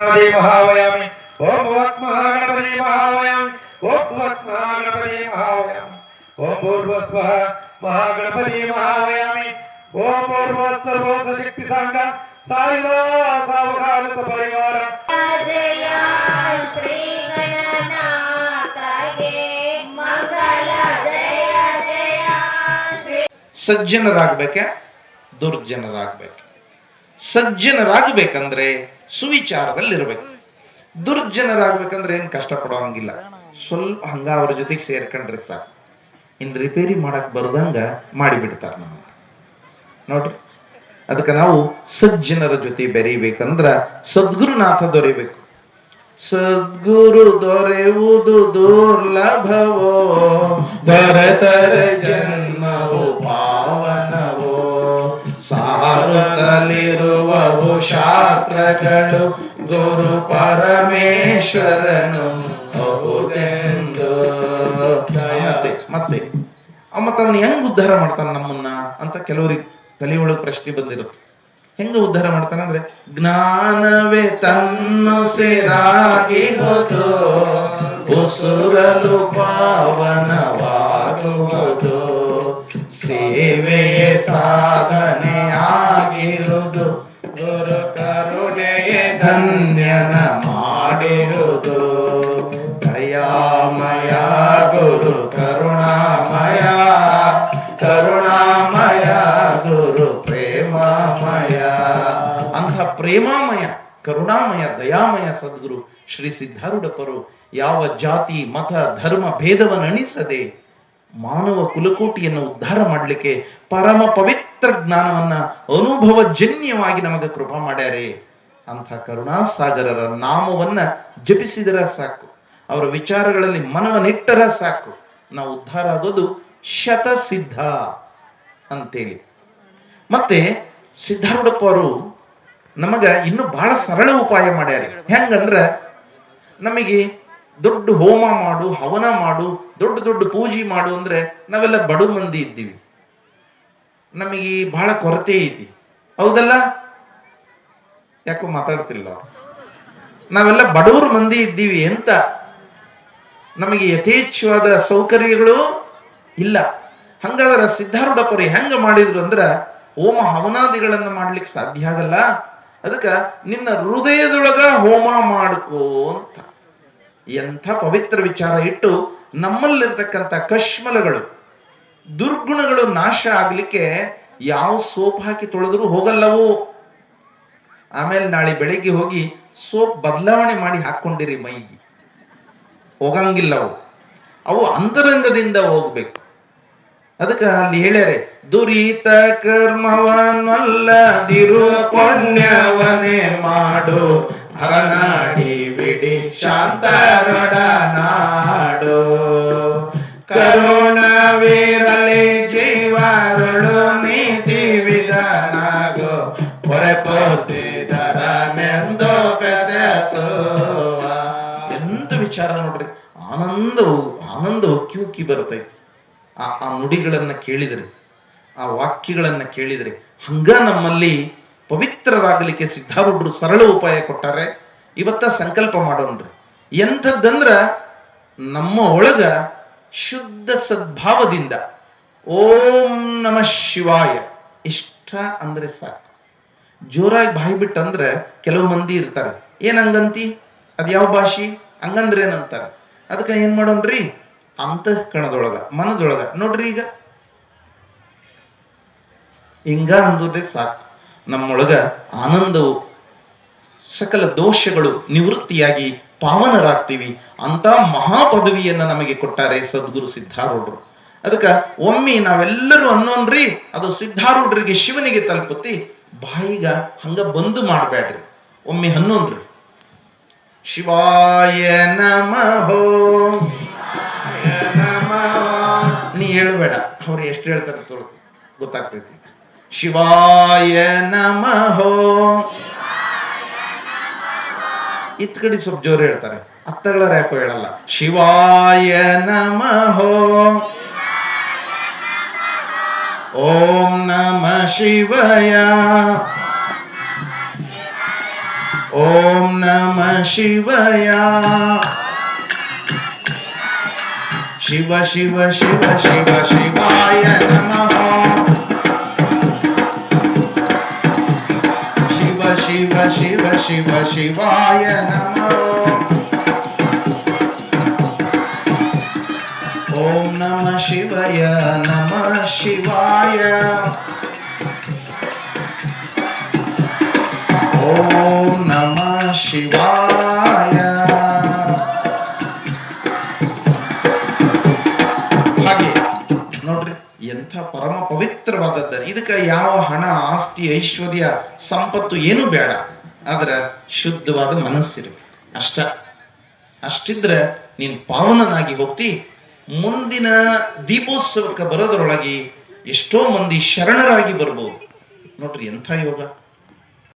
गणपति महावयामि ओम भवत् महागणपति महावयामि ओम सुवत् महागणपति महावयामि ओम पूर्वस्वः महागणपति महावयामि ओम पूर्व सर्व सशक्ति सांग सारिदा सावधान सपरिवार ಜಯ ಶ್ರೀ ಗಣನಾಥಗೆ ಮಂಗಲ ಜಯ ಜಯ ಶ್ರೀ ಸಜ್ಜನರಾಗಬೇಕೆ ದುರ್ಜನರಾಗಬೇಕು ಸಜ್ಜನರಾಗಬೇಕಂದ್ರೆ ಸುವಿಚಾರದಲ್ಲಿರ್ಬೇಕು. ದುರ್ಜನರಾಗಬೇಕಂದ್ರೆ ಏನು ಕಷ್ಟ ಕಷ್ಟಪಡೋಂಗಿಲ್ಲ ಸ್ವಲ್ಪ ಹಂಗ ಅವ್ರ ಜೊತೆಗೆ ಸೇರ್ಕೊಂಡ್ರೆ ಸಾಕು. ಇನ್ನು ರಿಪೇರಿ ಮಾಡಕ್ ಬರ್ದಂಗ ಮಾಡಿಬಿಡ್ತಾರೆ ನಾವು ನೋಡ್ರಿ? ಅದಕ್ಕೆ ನಾವು ಸಜ್ಜನರ ಜೊತೆ ಬೆರೀಬೇಕಂದ್ರ ಸದ್ಗುರುನಾಥ ದೊರೆಯಬೇಕು ಸದ್ಗುರು ದೊರೆಯುವುದು ದುರ್ಲಭವೋ. ದೊರೆತರೆ ಜನ್ಮವು ಪಾವನವೋ. ಸಾರುತ್ತಲಿರುವವು ಶಾಸ್ತ್ರಗಳು ಗುರು ಪರಮೇಶ್ವರನು. ಹೌದೆಂದು. ಮತ್ತೆ ಮತ್ತೆ. ಮತ್ತೆ ಅವನು ಹೆಂಗ್ ಉದ್ಧಾರ ಮಾಡ್ತಾನೆ ನಮ್ಮನ್ನ ಅಂತ ಕೆಲವರಿಗೆ ತಲೆಯೊಳಗೆ ಪ್ರಶ್ನೆ ಬಂದಿರುತ್ತೆ. ಹೆಂಗ ಉದ್ಧಾರ ಮಾಡ್ತಾನೆ ಅಂದ್ರೆ, ಜ್ಞಾನವೇ ತನ್ನ ಸೇರಾಗಿ ಹೋದು, ಉಸುರಲು ಪಾವನವಾಗುವುದು ಸೇವೆಯೇ ಸಾಧನೆ ಆಗಿರುವುದು ಗುರು ಕರುಣೆಯ ಧನ್ಯನ ಮಾಡಿರುವುದು. ದಯಾಮಯ ಗುರು, ಕರುಣಾಮಯ ಕರುಣಾಮಯ ಗುರು, ಪ್ರೇಮಾಮಯ. ಅಂಥ ಪ್ರೇಮಾಮಯ, ಕರುಣಾಮಯ, ದಯಾಮಯ ಸದ್ಗುರು ಶ್ರೀ ಸಿದ್ಧಾರೂಢಪರು ಯಾವ ಜಾತಿ, ಮತ, ಧರ್ಮ ಭೇದವನ್ನು ಅಣಿಸದೆ ಮಾನವ ಕುಲಕೋಟಿಯನ್ನು ಉದ್ಧಾರ ಮಾಡಲಿಕ್ಕೆ ಪರಮ ಪವಿತ್ರ ಜ್ಞಾನವನ್ನ ಅನುಭವಜನ್ಯವಾಗಿ ನಮಗೆ ಕೃಪಾ ಮಾಡ್ಯಾರೆ. ಅಂಥ ಕರುಣಾಸಾಗರರ ನಾಮವನ್ನ ಜಪಿಸಿದರ ಸಾಕು. ಅವರ ವಿಚಾರಗಳಲ್ಲಿ ಮನವನಿಟ್ಟರ ಸಾಕು. ನಾವು ಉದ್ಧಾರ ಆಗೋದು ಶತಸಿದ್ಧ ಅಂತೇಳಿ. ಮತ್ತೆ ಸಿದ್ಧಾರೂಢಪ್ಪ ಅವರು ನಮಗ ಇನ್ನು ಬಹಳ ಸರಳ ಉಪಾಯ ಮಾಡ್ಯಾರ. ಹೆಂಗಂದ್ರ ನಮಗೆ ದೊಡ್ಡ ಹೋಮ ಮಾಡು, ಹವನ ಮಾಡು, ದೊಡ್ಡ ದೊಡ್ಡ ಪೂಜೆ ಮಾಡು ಅಂದ್ರೆ ನಾವೆಲ್ಲ ಬಡು ಮಂದಿ ಇದ್ದೀವಿ. ನಮಗೆ ಬಹಳ ಕೊರತೆ ಐತಿ ಹೌದಲ್ಲ? ಯಾಕೋ ಮಾತಾಡ್ತಿಲ್ಲ ನಾವೆಲ್ಲ ಬಡವರು ಮಂದಿ ಇದ್ದೀವಿ ಅಂತ ನಮಗೆ ಯಥೇಚ್ಛವಾದ ಸೌಕರ್ಯಗಳು ಇಲ್ಲ. ಹಂಗಾದ್ರೆ ಸಿದ್ಧಾರೂಢಪ್ಪರು ಹೆಂಗ ಮಾಡಿದ್ರು ಅಂದ್ರ ಹೋಮ ಹವನಾದಿಗಳನ್ನು ಮಾಡ್ಲಿಕ್ಕೆ ಸಾಧ್ಯ ಆಗಲ್ಲ. ಅದಕ್ಕ ನಿನ್ನ ಹೃದಯದೊಳಗ ಹೋಮ ಮಾಡ್ಕೋ ಅಂತ. ಎಂಥ ಪವಿತ್ರ ವಿಚಾರ ಇಟ್ಟು ನಮ್ಮಲ್ಲಿರ್ತಕ್ಕಂಥ ಕಶ್ಮಲಗಳು, ದುರ್ಗುಣಗಳು ನಾಶ ಆಗಲಿಕ್ಕೆ ಯಾವ ಸೋಪ್ ಹಾಕಿ ತೊಳೆದರೂ ಹೋಗಲ್ಲವು? ಆಮೇಲೆ ನಾಳೆ ಬೆಳಿಗ್ಗೆ ಹೋಗಿ ಸೋಪ್ ಬದಲಾವಣೆ ಮಾಡಿ ಹಾಕೊಂಡಿರಿ ಮೈಗೆ. ಹೋಗಂಗಿಲ್ಲವು? ಅವು ಅಂತರಂಗದಿಂದ ಹೋಗ್ಬೇಕು. ಅದಕ್ಕೆ ಅಲ್ಲಿ ಹೇಳ್ಯಾರೆ, ದುರಿತ ಕರ್ಮವನ್ನಲ್ಲದಿರು ಪುಣ್ಯವನೇ ಮಾಡು, ಹರನಾಡಿ ಬಿಡಿ ಶಾಂತರೊಡ ನಾಡು ಕರುಣವಿರಲಿ ಜೀವರುಳು ನೀತಿ ವಿಧಾನಾಗೋ ಹೊರಪೋತಿದರನೆಂದು ಮೆಂದು ಎಂದು ವಿಚಾರ ನೋಡ್ರಿ ಆನಂದ ಆನಂದ ಉಕ್ಕಿ ಉಕ್ಕಿ ಬರ್ತೈತಿ. ಆ ಆ ನುಡಿಗಳನ್ನು ಕೇಳಿದರೆ, ಆ ವಾಕ್ಯಗಳನ್ನು ಕೇಳಿದರೆ. ಹಂಗ ನಮ್ಮಲ್ಲಿ ಪವಿತ್ರರಾಗಲಿಕ್ಕೆ ಸಿದ್ಧಾರೂಢರು ಸರಳ ಉಪಾಯ ಕೊಟ್ಟಾರೆ. ಇವತ್ತ ಸಂಕಲ್ಪ ಮಾಡೋಣ್ರಿ. ಎಂಥದ್ದಂದ್ರೆ ನಮ್ಮ ಒಳಗ ಶುದ್ಧ ಸದ್ಭಾವದಿಂದ ಓಂ ನಮ ಶಿವಾಯ. ಇಷ್ಟ ಅಂದ್ರೆ ಸಾಕು. ಜೋರಾಗಿ ಬಾಯಿ ಬಿಟ್ಟಂದ್ರೆ ಕೆಲವು ಮಂದಿ ಇರ್ತಾರೆ. ಏನ್ ಹಂಗಂತಿ? ಅದ್ ಯಾವ ಭಾಷೆ? ಹಂಗಂದ್ರೆ ಏನಂತಾರೆ ಅದಕ್ಕೆ ಏನು ಮಾಡೋಣ್ರಿ? ಅಂತಃಕಣದೊಳಗ ಮನದೊಳಗ. ನೋಡ್ರಿ ಈಗ. ಹಿಂಗ ಅಂದ್ರಿ ಸಾಕು. ನಮ್ಮೊಳಗ ಆನಂದವು, ಸಕಲ ದೋಷಗಳು ನಿವೃತ್ತಿಯಾಗಿ ಪಾವನರಾಗ್ತೀವಿ. ಅಂತ ಮಹಾಪದವಿಯನ್ನ ನಮಗೆ ಕೊಟ್ಟಾರೆ ಸದ್ಗುರು ಸಿದ್ಧಾರೂಢರು. ಅದಕ್ಕ ಒಮ್ಮೆ ನಾವೆಲ್ಲರೂ ಅನ್ನೋನ್ರಿ, ಅದು ಸಿದ್ಧಾರೂಢರಿಗೆ ಶಿವನಿಗೆ ತಲುಪುತ್ತಿ, ಬಾಯಿಗ ಹಂಗ ಬಂದು ಮಾಡಬೇಡ್ರಿ ಒಮ್ಮೆ ಅನ್ನೋನ್ರಿ. ಶಿವಾಯ ನಮಃ. ಹೇಳಬೇಡ ಅವ್ರು ಎಷ್ಟು ಹೇಳ್ತಾರೆ ಗೊತ್ತಾಗ್ತೈತಿ. ಶಿವಾಯ ನಮಹೋ ಇತ್ ಕಡೆ ಸ್ವಲ್ಪ ಜೋರು ಹೇಳ್ತಾರೆ. ಅತ್ತಗಳ ಯಾಕೋ ಹೇಳಲ್ಲ. ಶಿವಾಯ ನಮಹೋ ಓಂ ನಮ ಶಿವಯ. ಓಂ ನಮ ಶಿವಯ. ಶಿವ ಶಿವ ಶಿವ ಶಿವ ಶಿವಾಯ ನಮಃ ಶಿವ ಶಿವ ಶಿವ ಶಿವ ಶಿವಾಯ ನಮಃ ಓಂ ನಮ ಶಿವಯ ನಮ ಶಿವಾಯ ಓಂ ನಮ ಶಿವಾಯ ಎಂಥ ಪರಮ ಪವಿತ್ರವಾದದ್ದ ಇದಕ್ಕೆ ಯಾವ ಹಣ, ಆಸ್ತಿ, ಐಶ್ವರ್ಯ, ಸಂಪತ್ತು ಏನು ಬೇಡ. ಆದ್ರೆ ಶುದ್ಧವಾದ ಮನಸ್ಸಿರಬೇಕು ಅಷ್ಟ. ಅಷ್ಟಿದ್ರೆ ನೀನು ಪಾವನನಾಗಿ ಹೋಗ್ತಿ. ಮುಂದಿನ ದೀಪೋತ್ಸವಕ್ಕೆ ಬರೋದ್ರೊಳಗೆ ಎಷ್ಟೋ ಮಂದಿ ಶರಣರಾಗಿ ಬರ್ಬೋದು. ನೋಡ್ರಿ ಎಂಥ ಯೋಗ.